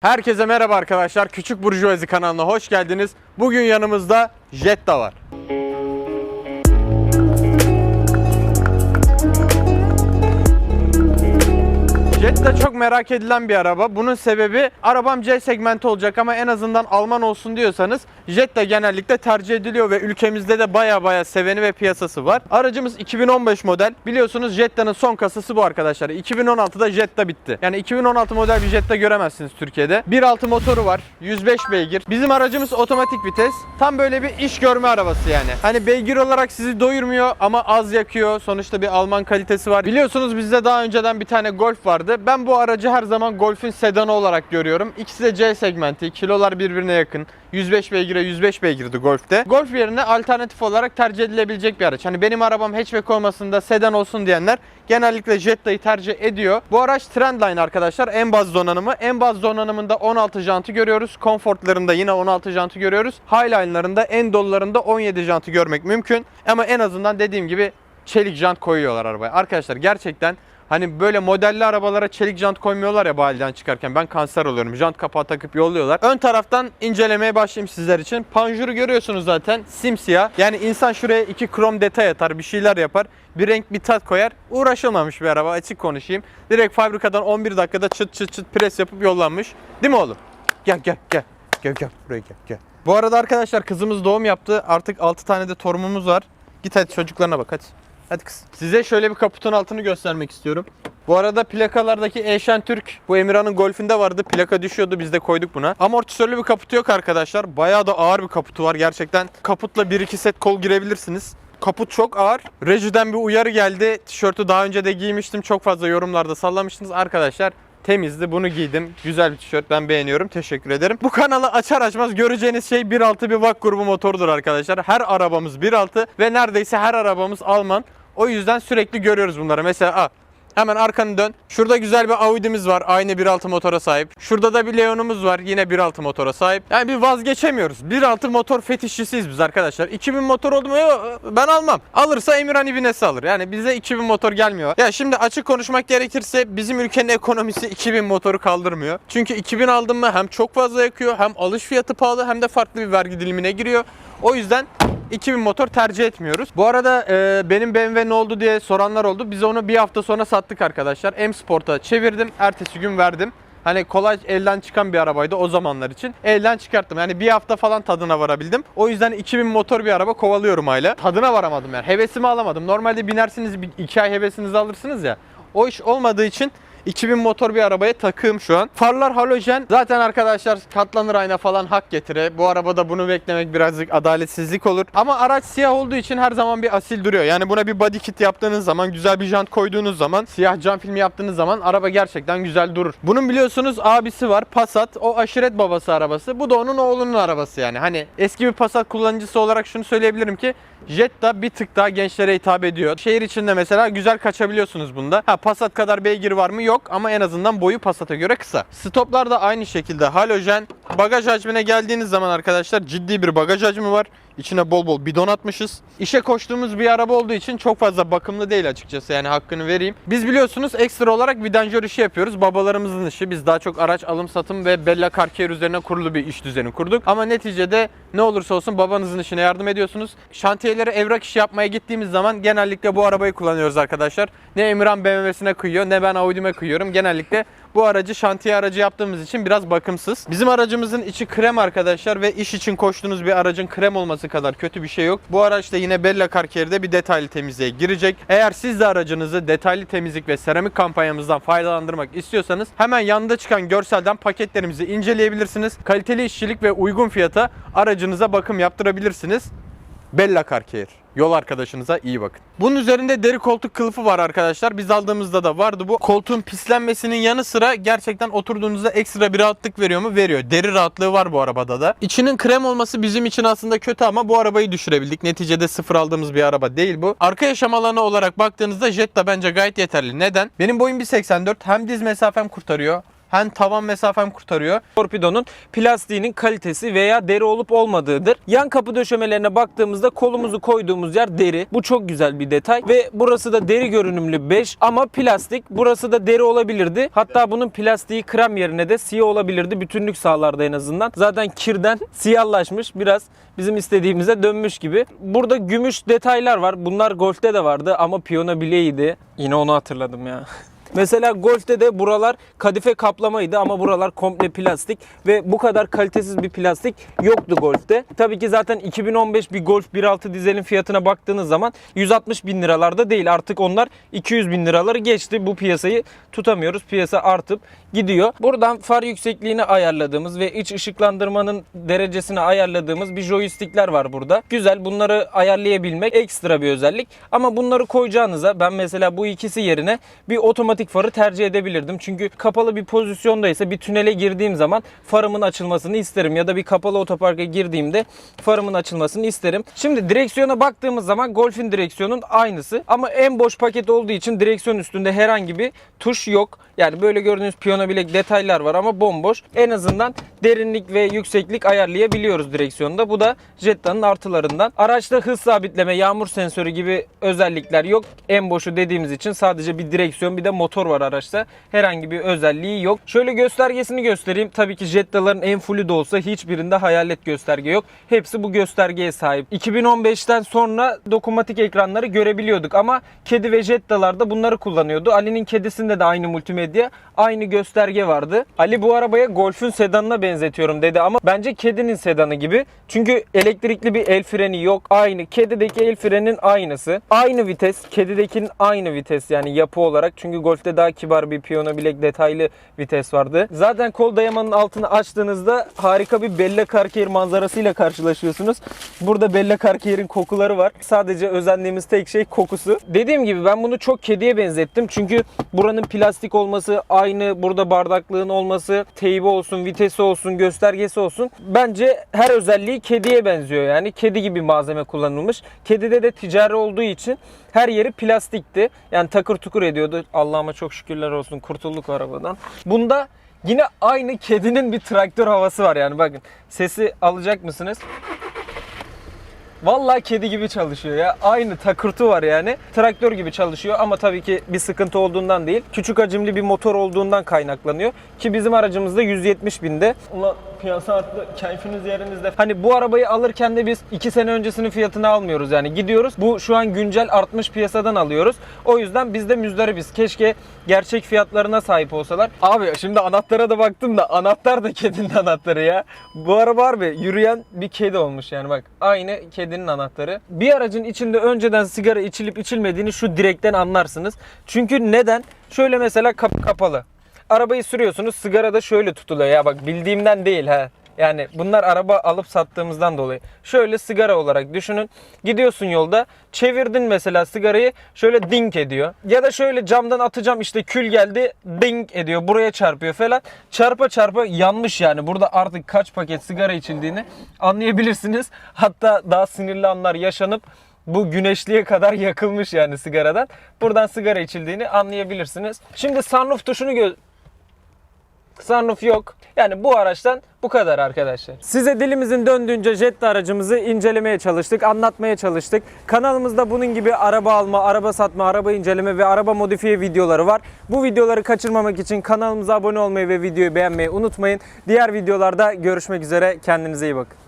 Herkese merhaba arkadaşlar. Küçük Burjuvazi kanalına hoş geldiniz. Bugün yanımızda Jetta var. Jetta çok merak edilen bir araba. Bunun sebebi arabam C segmenti olacak ama en azından Alman olsun diyorsanız Jetta genellikle tercih ediliyor ve ülkemizde de baya baya seveni ve piyasası var. Aracımız 2015 model. Biliyorsunuz Jetta'nın son kasası bu arkadaşlar. 2016'da Jetta bitti. Yani 2016 model bir Jetta göremezsiniz Türkiye'de. 1.6 motoru var. 105 beygir. Bizim aracımız otomatik vites. Tam böyle bir iş görme arabası yani. Hani beygir olarak sizi doyurmuyor ama az yakıyor. Sonuçta bir Alman kalitesi var. Biliyorsunuz bizde daha önceden bir tane Golf vardı. Ben bu aracı her zaman Golf'ün sedanı olarak görüyorum. İkisi de C segmenti. Kilolar birbirine yakın. 105 beygire 105 beygirdi Golf'te. Golf yerine alternatif olarak tercih edilebilecek bir araç. Hani benim arabam hatchback olmasın da sedan olsun diyenler genellikle Jetta'yı tercih ediyor. Bu araç Trendline arkadaşlar. En baz donanımı. En baz donanımında 16 jantı görüyoruz. Comfort'larında yine 16 jantı görüyoruz. Highline'larında en dolularında 17 jantı görmek mümkün. Ama en azından dediğim gibi çelik jant koyuyorlar arabaya. Arkadaşlar gerçekten Hani böyle modelli arabalara çelik jant koymuyorlar ya bayilden çıkarken. Ben kanser oluyorum. Jant kapağı takıp yolluyorlar. Ön taraftan incelemeye başlayayım sizler için. Panjuru görüyorsunuz zaten. Simsiyah. Yani insan şuraya iki krom detay atar. Bir şeyler yapar. Bir renk bir tat koyar. Uğraşılmamış bir araba açık konuşayım. Direkt fabrikadan 11 dakikada çıt çıt çıt pres yapıp yollanmış. Değil mi oğlum? Gel gel gel. Gel gel buraya gel gel. Bu arada arkadaşlar kızımız doğum yaptı. Artık 6 tane de torunumuz var. Git hadi çocuklarına bak hadi. Hadi kız. Size şöyle bir kaputun altını göstermek istiyorum. Bu arada plakalardaki Eşen Türk bu Emirhan'ın golfünde vardı. Plaka düşüyordu biz de koyduk buna. Amortisörlü bir kaputu yok arkadaşlar. Bayağı da ağır bir kaputu var gerçekten. Kaputla 1-2 set kol girebilirsiniz. Kaput çok ağır. Rejiden bir uyarı geldi. Tişörtü daha önce de giymiştim. Çok fazla yorumlarda sallamıştınız. Arkadaşlar temizdi. Bunu giydim. Güzel bir tişört. Ben beğeniyorum. Teşekkür ederim. Bu kanalı açar açmaz göreceğiniz şey 1.6 bir VAK grubu motorudur arkadaşlar. Her arabamız 1.6 ve neredeyse her arabamız Alman. O yüzden sürekli görüyoruz bunları. Mesela a, hemen arkanı dön. Şurada güzel bir Audi'miz var. Aynı 1.6 motora sahip. Şurada da bir Leon'umuz var. Yine 1.6 motora sahip. Yani bir vazgeçemiyoruz. 1.6 motor fetişçisiyiz biz arkadaşlar. 2000 motor oldu mu? Ben almam. Alırsa Emirhan İbinesi alır. Yani bize 2000 motor gelmiyor. Ya şimdi açık konuşmak gerekirse bizim ülkenin ekonomisi 2000 motoru kaldırmıyor. Çünkü 2000 aldın mı hem çok fazla yakıyor hem alış fiyatı pahalı hem de farklı bir vergi dilimine giriyor. O yüzden 2000 motor tercih etmiyoruz. Bu arada e, benim BMW ne oldu diye soranlar oldu. Biz onu bir hafta sonra sattık arkadaşlar. M Sport'a çevirdim. Ertesi gün verdim. Hani kolay elden çıkan bir arabaydı o zamanlar için. Elden çıkarttım. Yani bir hafta falan tadına varabildim. O yüzden 2000 motor bir araba kovalıyorum hala. Tadına varamadım yani. Hevesimi alamadım. Normalde binersiniz bir iki ay hevesinizi alırsınız ya. O iş olmadığı için 2000 motor bir arabaya takığım şu an. Farlar halojen. Zaten arkadaşlar katlanır ayna falan hak getire. Bu arabada bunu beklemek birazcık adaletsizlik olur. Ama araç siyah olduğu için her zaman bir asil duruyor. Yani buna bir body kit yaptığınız zaman, güzel bir jant koyduğunuz zaman, siyah cam filmi yaptığınız zaman araba gerçekten güzel durur. Bunun biliyorsunuz abisi var Passat. O aşiret babası arabası. Bu da onun oğlunun arabası yani. Hani eski bir Passat kullanıcısı olarak şunu söyleyebilirim ki Jetta bir tık daha gençlere hitap ediyor. Şehir içinde mesela güzel kaçabiliyorsunuz bunda. Ha Passat kadar beygir var mı? Yok ama en azından boyu Passat'a göre kısa. Stoplar da aynı şekilde halojen. Bagaj hacmine geldiğiniz zaman arkadaşlar ciddi bir bagaj hacmi var. İçine bol bol bidon atmışız. İşe koştuğumuz bir araba olduğu için çok fazla bakımlı değil açıkçası yani hakkını vereyim. Biz biliyorsunuz ekstra olarak vidanjör işi yapıyoruz. Babalarımızın işi. Biz daha çok araç alım satım ve Bella Car Care üzerine kurulu bir iş düzeni kurduk. Ama neticede ne olursa olsun babanızın işine yardım ediyorsunuz. Şantiyelere evrak işi yapmaya gittiğimiz zaman genellikle bu arabayı kullanıyoruz arkadaşlar. Ne Emirhan BMW'sine kıyıyor ne ben Audi'me kıyıyorum. Genellikle bu aracı şantiye aracı yaptığımız için biraz bakımsız. Bizim aracımızın içi krem arkadaşlar ve iş için koştuğunuz bir aracın krem olması kadar kötü bir şey yok. Bu araç da yine Bella Car bir detaylı temizliğe girecek. Eğer siz de aracınızı detaylı temizlik ve seramik kampanyamızdan faydalandırmak istiyorsanız hemen yanında çıkan görselden paketlerimizi inceleyebilirsiniz. Kaliteli işçilik ve uygun fiyata aracınıza bakım yaptırabilirsiniz. Bella Car Care. Yol arkadaşınıza iyi bakın. Bunun üzerinde deri koltuk kılıfı var arkadaşlar. Biz aldığımızda da vardı bu. Koltuğun pislenmesinin yanı sıra gerçekten oturduğunuzda ekstra bir rahatlık veriyor mu? Veriyor. Deri rahatlığı var bu arabada da. İçinin krem olması bizim için aslında kötü ama bu arabayı düşürebildik. Neticede sıfır aldığımız bir araba değil bu. Arka yaşam alanı olarak baktığınızda Jetta bence gayet yeterli. Neden? Benim boyum 1.84. Hem diz mesafem kurtarıyor hem tavan mesafem kurtarıyor. torpidonun plastiğinin kalitesi veya deri olup olmadığıdır. Yan kapı döşemelerine baktığımızda kolumuzu koyduğumuz yer deri. Bu çok güzel bir detay ve burası da deri görünümlü 5 ama plastik. Burası da deri olabilirdi. Hatta bunun plastiği krem yerine de siyah olabilirdi. Bütünlük sağlardı en azından. Zaten kirden siyahlaşmış biraz bizim istediğimize dönmüş gibi. Burada gümüş detaylar var. Bunlar Golf'te de vardı ama piyano bileğiydi. Yine onu hatırladım ya. Mesela Golf'te de buralar kadife kaplamaydı ama buralar komple plastik ve bu kadar kalitesiz bir plastik yoktu Golf'te. Tabii ki zaten 2015 bir Golf 1.6 dizelin fiyatına baktığınız zaman 160 bin liralarda değil artık onlar 200 bin liraları geçti. Bu piyasayı tutamıyoruz. Piyasa artıp gidiyor. Buradan far yüksekliğini ayarladığımız ve iç ışıklandırmanın derecesini ayarladığımız bir joystickler var burada. Güzel bunları ayarlayabilmek ekstra bir özellik. Ama bunları koyacağınıza ben mesela bu ikisi yerine bir otomatik farı tercih edebilirdim. Çünkü kapalı bir pozisyondaysa bir tünele girdiğim zaman farımın açılmasını isterim. Ya da bir kapalı otoparka girdiğimde farımın açılmasını isterim. Şimdi direksiyona baktığımız zaman Golf'in direksiyonun aynısı. Ama en boş paket olduğu için direksiyon üstünde herhangi bir tuş yok. Yani böyle gördüğünüz piyano bilek detaylar var ama bomboş. En azından derinlik ve yükseklik ayarlayabiliyoruz direksiyonda. Bu da Jetta'nın artılarından. Araçta hız sabitleme, yağmur sensörü gibi özellikler yok. En boşu dediğimiz için sadece bir direksiyon bir de motor var araçta. Herhangi bir özelliği yok. Şöyle göstergesini göstereyim. Tabii ki Jetta'ların en fullü de olsa hiçbirinde hayalet gösterge yok. Hepsi bu göstergeye sahip. 2015'ten sonra dokunmatik ekranları görebiliyorduk ama kedi ve Jetta'larda bunları kullanıyordu. Ali'nin kedisinde de aynı multimedya, aynı gösterge vardı. Ali bu arabaya Golf'ün sedanına benzetiyorum dedi ama bence kedinin sedanı gibi. Çünkü elektrikli bir el freni yok. Aynı. Kedideki el frenin aynısı. Aynı vites. Kedidekinin aynı vites yani yapı olarak. Çünkü Golf'te daha kibar bir piyano bilek detaylı vites vardı. Zaten kol dayamanın altını açtığınızda harika bir Bella Cartier manzarasıyla karşılaşıyorsunuz. Burada Bella Cartier'in kokuları var. Sadece özendiğimiz tek şey kokusu. Dediğim gibi ben bunu çok kediye benzettim. Çünkü buranın plastik olması, aynı burada bardaklığın olması, teybi olsun, vitesi olsun, göstergesi olsun. Bence her özelliği kediye benziyor yani. Kedi gibi malzeme kullanılmış. Kedide de ticari olduğu için her yeri plastikti. Yani takır tukur ediyordu. Allah'ıma çok şükürler olsun kurtulduk arabadan. Bunda yine aynı kedinin bir traktör havası var yani bakın. Sesi alacak mısınız? Vallahi kedi gibi çalışıyor ya. Aynı takırtı var yani. Traktör gibi çalışıyor ama tabii ki bir sıkıntı olduğundan değil. Küçük hacimli bir motor olduğundan kaynaklanıyor. Ki bizim aracımızda 170 binde. Ulan piyasa arttı. Keyfiniz yerinizde. Hani bu arabayı alırken de biz 2 sene öncesinin fiyatını almıyoruz yani. Gidiyoruz. Bu şu an güncel artmış piyasadan alıyoruz. O yüzden biz de müzdaribiz. Keşke gerçek fiyatlarına sahip olsalar. Abi şimdi anahtara da baktım da anahtar da kedinin anahtarı ya. Bu araba harbi yürüyen bir kedi olmuş yani bak. Aynı kedinin anahtarı. Bir aracın içinde önceden sigara içilip içilmediğini şu direkten anlarsınız. Çünkü neden? Şöyle mesela kapı kapalı. Arabayı sürüyorsunuz sigara da şöyle tutuluyor ya bak bildiğimden değil ha. Yani bunlar araba alıp sattığımızdan dolayı. Şöyle sigara olarak düşünün. Gidiyorsun yolda çevirdin mesela sigarayı şöyle dink ediyor. Ya da şöyle camdan atacağım işte kül geldi dink ediyor. Buraya çarpıyor falan. Çarpa çarpa yanmış yani. Burada artık kaç paket sigara içildiğini anlayabilirsiniz. Hatta daha sinirli anlar yaşanıp bu güneşliğe kadar yakılmış yani sigaradan. Buradan sigara içildiğini anlayabilirsiniz. Şimdi sunroof tuşunu gö Sunroof yok. Yani bu araçtan bu kadar arkadaşlar. Size dilimizin döndüğünce Jetta aracımızı incelemeye çalıştık, anlatmaya çalıştık. Kanalımızda bunun gibi araba alma, araba satma, araba inceleme ve araba modifiye videoları var. Bu videoları kaçırmamak için kanalımıza abone olmayı ve videoyu beğenmeyi unutmayın. Diğer videolarda görüşmek üzere. Kendinize iyi bakın.